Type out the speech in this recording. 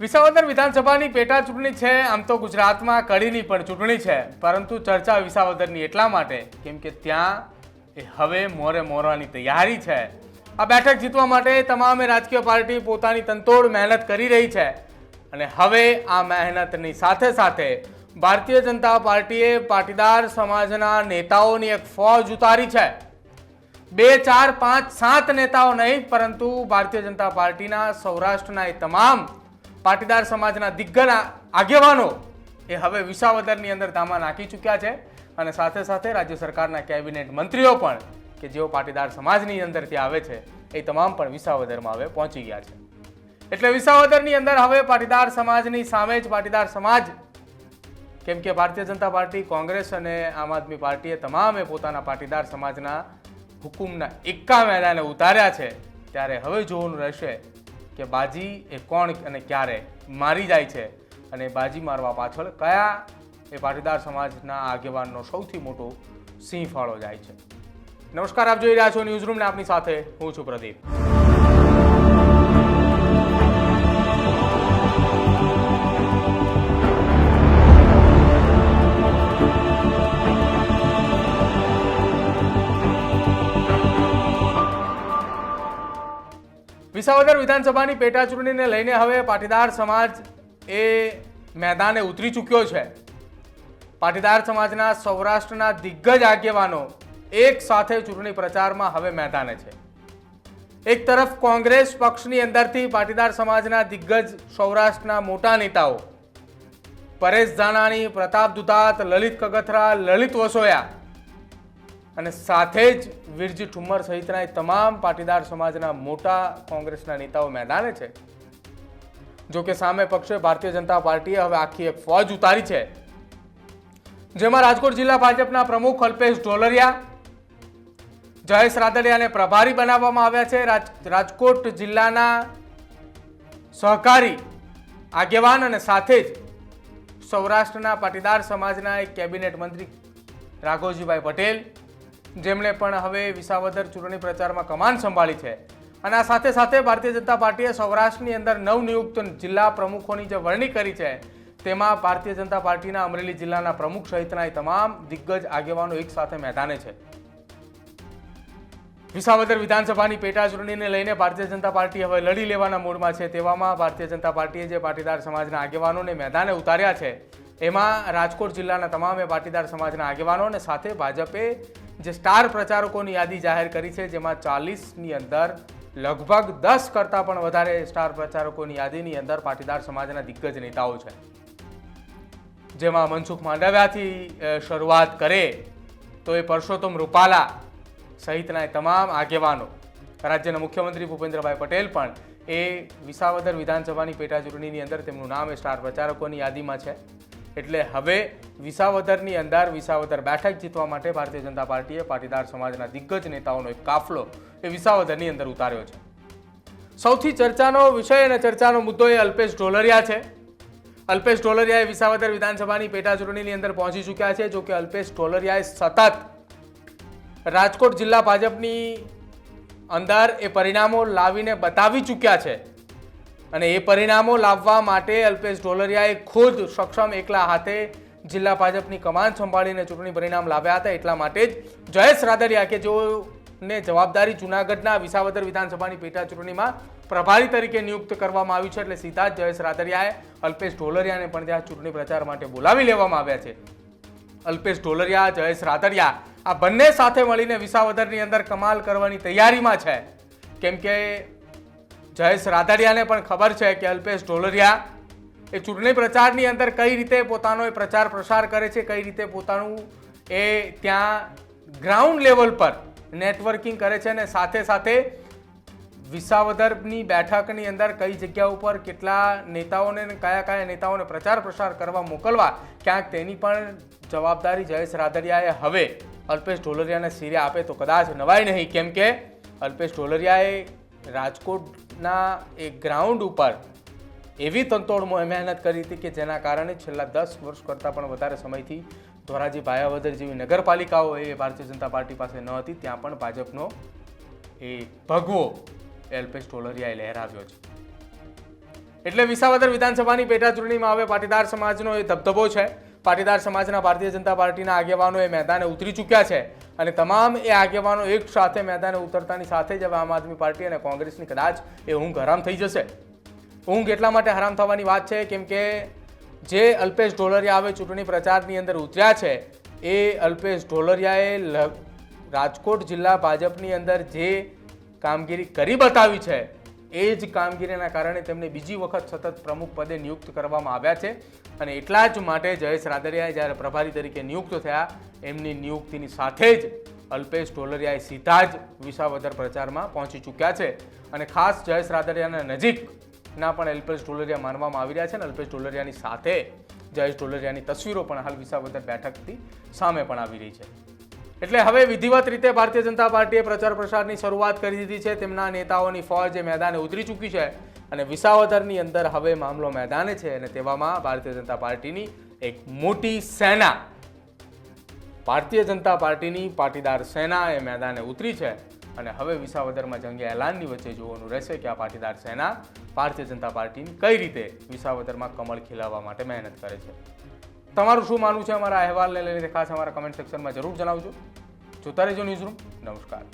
વિસાવદર વિધાનસભાની પેટા ચૂંટણી છે, આમ તો ગુજરાતમાં કડીની પણ ચૂંટણી છે. પરંતુ ચર્ચા વિસાવદરની એટલા માટે, કેમ કે ત્યાં એ હવે મોરે મોરવાની તૈયારી છે. આ બેઠક જીતવા માટે તમામે રાજકીય પાર્ટી પોતાની તંતોડ મહેનત કરી રહી છે. અને હવે આ મહેનતની સાથે સાથે ભારતીય જનતા પાર્ટીએ પાટીદાર સમાજના નેતાઓની એક ફોજ ઉતારી છે. બે, ચાર, પાંચ, સાત નેતાઓ નહીં, પરંતુ ભારતીય જનતા પાર્ટીના સૌરાષ્ટ્રના એ તમામ પાટીદાર સમાજના દિગ્ગજ આગેવાનો એ હવે વિસાવદરની અંદર ધામા નાખી ચૂક્યા છે. અને સાથે સાથે રાજ્ય સરકારના કેબિનેટ મંત્રીઓ પણ કે જેઓ પાટીદાર સમાજની અંદરથી આવે છે, એ તમામ પણ વિસાવદરમાં હવે પહોંચી ગયા છે. એટલે વિસાવદરની અંદર હવે પાટીદાર સમાજની સામે જ પાટીદાર સમાજ, કેમ કે ભારતીય જનતા પાર્ટી, કોંગ્રેસ અને આમ આદમી પાર્ટીએ તમામે પોતાના પાટીદાર સમાજના હુકુમના એકા મેદાને ઉતાર્યા છે, ત્યારે હવે જોવાનું રહેશે કે બાજી એ કોણ અને ક્યારે મારી જાય છે અને બાજી મારવા પાછળ કયા એ પાટીદાર સમાજના આગેવાનનો સૌથી મોટો સિંહ ફાળો જાય છે. નમસ્કાર, આપ જોઈ રહ્યા છો ન્યૂઝરૂમને આપની સાથે હું છું પ્રદીપ. વિસાવદર વિધાનસભાની પેટા ચૂંટણીને લઈને હવે પાટીદાર સમાજ એ મેદાને ઉતરી ચૂક્યો છે. પાટીદાર સમાજના સૌરાષ્ટ્રના દિગ્ગજ આગેવાનો એક સાથે ચૂંટણી પ્રચારમાં હવે મેદાને છે. એક તરફ કોંગ્રેસ પક્ષની અંદરથી પાટીદાર સમાજના દિગ્ગજ સૌરાષ્ટ્રના મોટા નેતાઓ, પરેશ ધાનાણી પ્રતાપ દુધાત, લલિત કગથરા, લલિત વસોયા અને સાથે જ વીરજી ઠુમ્મર સહિતના એ તમામ પાટીદાર સમાજના મોટા કોંગ્રેસના નેતાઓ મેદાને છે. જો કે સામે પક્ષે ભારતીય જનતા પાર્ટીએ હવે આખી એક ફોજ ઉતારી છે. જેમાં રાજકોટ જિલ્લા ભાજપના પ્રમુખ અલ્પેશ ઢોલરિયા, જયેશ રાદડિયાને પ્રભારી બનાવવામાં આવ્યા છે. રાજ, રાજકોટ જિલ્લાના સહકારી આગેવાન અને સાથે જ સૌરાષ્ટ્રના પાટીદાર સમાજના એક કેબિનેટ મંત્રી રાઘોજીભાઈ પટેલ જેમણે પણ હવે વિસાવદર ચૂંટણી પ્રચારમાં કમાન સંભાળી છે. અને આ સાથે સાથે ભારતીય જનતા પાર્ટીએ સૌરાષ્ટ્રની અંદર નવનિયુક્ત જિલ્લા પ્રમુખોની જે વરણી કરી છે, તેમાં ભારતીય જનતા પાર્ટીના અમરેલી જિલ્લાના પ્રમુખ સહિતના તમામ દિગ્ગજ આગેવાનો એક સાથે મેદાને છે. વિસાવદર વિધાનસભાની પેટા ચૂંટણીને લઈને ભારતીય જનતા પાર્ટી હવે લડી લેવાના મૂડમાં છે, તેવામાં ભારતીય જનતા પાર્ટીએ જે પાટીદાર સમાજના આગેવાનોને મેદાને ઉતાર્યા છે એમાં રાજકોટ જિલ્લાના તમામે પાટીદાર સમાજના આગેવાનો અને સાથે ભાજપે જે સ્ટાર પ્રચારકોની યાદી જાહેર કરી છે, જેમાં ચાલીસની અંદર લગભગ દસ કરતાં પણ વધારે સ્ટાર પ્રચારકોની યાદીની અંદર પાટીદાર સમાજના દિગ્ગજ નેતાઓ છે. જેમાં મનસુખ માંડવિયાથી શરૂઆત કરે તો એ પરસોત્તમ રૂપાલા સહિતના એ તમામ આગેવાનો. રાજ્યના મુખ્યમંત્રી ભૂપેન્દ્રભાઈ પટેલ પણ એ વિસાવદર વિધાનસભાની પેટા ચૂંટણીની અંદર તેમનું નામ એ સ્ટાર પ્રચારકોની યાદીમાં છે. એટલે હવે વિસાવદરની અંદર વિસાવદર બેઠક જીતવા માટે ભારતીય જનતા પાર્ટીએ પાટીદાર સમાજના દિગ્ગજ નેતાઓનો એક કાફલો એ વિસાવદરની અંદર ઉતાર્યો છે. સૌથી ચર્ચાનો વિષય અને ચર્ચાનો મુદ્દો એ અલ્પેશ ઢોલરિયા છે. અલ્પેશ ઢોલરિયાએ વિસાવદર વિધાનસભાની પેટા ચૂંટણીની અંદર પહોંચી ચૂક્યા છે જો કે અલ્પેશ ઢોલરિયાએ સતત રાજકોટ જિલ્લા ભાજપની અંદર એ પરિણામો લાવીને બતાવી ચૂક્યા છે. અને એ પરિણામો લાવવા માટે અલ્પેશ ઢોલરિયાએ ખુદ સક્ષમ એકલા હાથે જિલ્લા ભાજપની કમાન સંભાળીને ચૂંટણી પરિણામ લાવ્યા હતા. એટલા માટે જ જયેશ રાદડિયા કે જેઓને જવાબદારી જૂનાગઢના વિસાવદર વિધાનસભાની પેટા ચૂંટણીમાં પ્રભારી તરીકે નિયુક્ત કરવામાં આવ્યું છે, એટલે સીધા જ જયેશ રાદડિયાએ અલ્પેશ ઢોલરિયાને પણ ત્યાં ચૂંટણી પ્રચાર માટે બોલાવી લેવામાં આવ્યા છે. અલ્પેશ ઢોલરિયા, જયેશ રાદડિયા આ બંને સાથે મળીને વિસાવદરની અંદર કમાલ કરવાની તૈયારીમાં છે. કેમ કે જયેશ રાદડિયાને પણ ખબર છે કે અલ્પેશ ઢોલરિયા એ ચૂંટણી પ્રચારની અંદર કઈ રીતે પોતાનો એ પ્રચાર પ્રસાર કરે છે, કઈ રીતે પોતાનું એ ત્યાં ગ્રાઉન્ડ લેવલ પર નેટવર્કિંગ કરે છે અને સાથે સાથે વિસાવદરની બેઠકની અંદર કઈ જગ્યા ઉપર કેટલા નેતાઓને કયા કયા નેતાઓને પ્રચાર પ્રસાર કરવા મોકલવા, ક્યાંક તેની પણ જવાબદારી જયેશ રાદડિયાએ હવે અલ્પેશ ઢોલરિયાને સિરે આપે તો કદાચ નવાય નહીં. કેમ કે અલ્પેશ ઢોલરિયાએ રાજકોટના એ ગ્રાઉન્ડ ઉપર એવી તંતોડ મહેનત કરી હતી કે જેના કારણે છેલ્લા દસ વર્ષ કરતાં પણ વધારે સમયથી ધોરાજી ભાયાવદર જેવી નગરપાલિકાઓ એ ભારતીય જનતા પાર્ટી પાસે ન હતી. ત્યાં પણ ભાજપનો એ ભગવો એ અલ્પેશ ટોલરિયાએ લહેરાવ્યો છે. એટલે વિસાવદર વિધાનસભાની પેટાચૂંટણીમાં હવે પાટીદાર સમાજનો એ ધબધબો છે. પાટીદાર સમાજના ભારતીય જનતા પાર્ટીના આગેવાનો એ મેદાને ઉતરી ચૂક્યા છે. અને તમામ એ આગેવાનો એક સાથે મેદાને ઉતરતાની સાથે જ હવે આમ આદમી પાર્ટી અને કોંગ્રેસની કદાચ એ ઊંઘ હરામ થઈ જશે. ઊંઘ એટલા માટે હરામ થવાની વાત છે, કેમ કે જે અલ્પેશ ઢોલરિયા હવે ચૂંટણી પ્રચારની અંદર ઉતર્યા છે, એ અલ્પેશ ઢોલરિયાએ રાજકોટ જિલ્લા ભાજપની અંદર જે કામગીરી કરી બતાવી છે, એ જ કામગીરીના કારણે તેમને બીજી વખત સતત પ્રમુખ પદે નિયુક્ત કરવામાં આવ્યા છે. અને એટલા જ માટે જયેશ રાદરિયા જ્યારે પ્રભારી તરીકે નિયુક્ત થયા, એમની નિયુક્તિની સાથે જ અલ્પેશ ઢોલરિયાએ સીધા જ વિસાવદર પ્રચારમાં પહોંચી ચૂક્યા છે. અને ખાસ જયેશ રાદરિયાના નજીકના પણ અલ્પેશ ઢોલરિયા માનવામાં આવી રહ્યા છે અને અલ્પેશ ઢોલરિયાની સાથે જયેશ ઢોલરિયાની તસવીરો પણ હાલ વિસાવદર બેઠકથી સામે પણ આવી રહી છે. એટલે હવે વિધિવત રીતે ભારતીય જનતા પાર્ટીએ પ્રચાર પ્રસારની શરૂઆત કરી દીધી છે. તેમના નેતાઓની ફોજ એ મેદાને ઉતરી ચૂકી છે. અને વિસાવદરની અંદર હવે મામલો મેદાને છે અને તેવામાં ભારતીય જનતા પાર્ટીની એક મોટી સેના, ભારતીય જનતા પાર્ટીની પાટીદાર સેના એ મેદાને ઉતરી છે. અને હવે વિસાવદરમાં જંગે એલાનની વચ્ચે જોવાનું રહેશે કે આ પાટીદાર સેના ભારતીય જનતા પાર્ટીની કઈ રીતે વિસાવદરમાં કમળ ખીલાવવા માટે મહેનત કરે છે. તમારું શું માનવું છે? અમારા અહેવાલને લઈને ખાસ અમારા કમેન્ટ સેક્શનમાં જરૂર જણાવજો. જોતા રહેજો ન્યૂઝરૂમ નમસ્કાર.